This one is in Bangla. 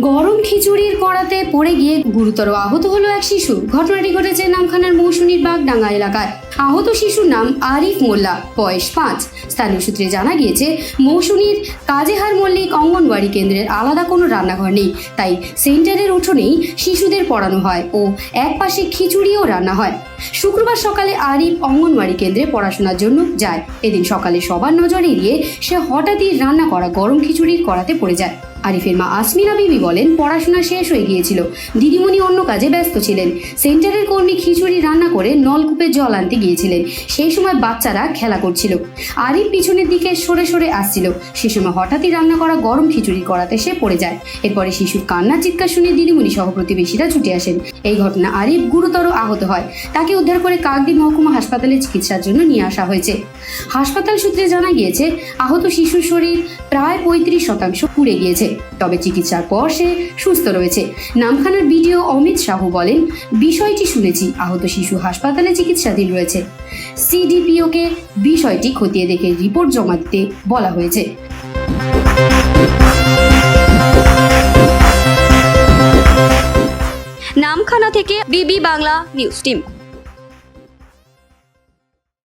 গরম খিচুড়ির কড়াতে পড়ে গিয়ে গুরুতর আহত হলো এক শিশু। ঘটনাটি ঘটেছে নামখানার মৌসুমীর বাগডাঙ্গা এলাকায়। আহত শিশুর নাম আরিফ মোল্লা, বয়স পাঁচ। স্থানীয় সূত্রে জানা গিয়েছে মৌসুমীর কাজেহার মল্লিক অঙ্গনওয়াড়ি কেন্দ্রের আলাদা কোনো রান্নাঘর নেই। তাই সেন্টারের উঠোনেই শিশুদের পড়ানো হয় ও এক পাশে খিচুড়িও রান্না হয়। শুক্রবার সকালে আরিফ অঙ্গনওয়াড়ি কেন্দ্রে পড়াশোনার জন্য যায়। এদিন সকালে সবার নজর এড়িয়ে সে হঠাৎই রান্না করা গরম খিচুড়ির কড়াতে পড়ে যায়। আরিফের মা আসমিনা বিবি বলেন, পড়াশোনা শেষ হয়ে গিয়েছিল। দিদিমণি অন্য কাজে ব্যস্ত ছিলেন। সেন্টারের কর্মী খিচুড়ি রান্না করে নলকূপে জল আনতে গিয়েছিলেন। সেই সময় বাচ্চারা খেলা করছিল। আরিফ পিছনের দিকে সরে সরে আসছিল। সে সময় হঠাৎই রান্না করা গরম খিচুড়ি করাতে সে পড়ে যায়। এরপরে শিশুর কান্নার চিৎকার শুনে দিদিমণি সহ প্রতিবেশীরা ছুটে আসেন। এই ঘটনা আরিফ গুরুতর আহত হয়। তাকে উদ্ধার করে কাকদি মহকুমা হাসপাতালে চিকিৎসার জন্য নিয়ে আসা হয়েছে। হাসপাতাল সূত্রে জানা গিয়েছে, আহত শিশুর শরীর প্রায় পঁয়ত্রিশ শতাংশ পুড়ে গিয়েছে। তবে চিকিৎসার পর সে সুস্থ রয়েছে। নামখানার বিডিও অমিত সাহু বলেন, বিষয়টি শুনেছি, আহত শিশু হাসপাতালে চিকিৎসাধীন রয়েছে। সিডিপিওকে বিষয়টি খতিয়ে দেখে রিপোর্ট জমা দিতে বলা হয়েছে। নামখানা থেকে বিবি বাংলা নিউজ টিম।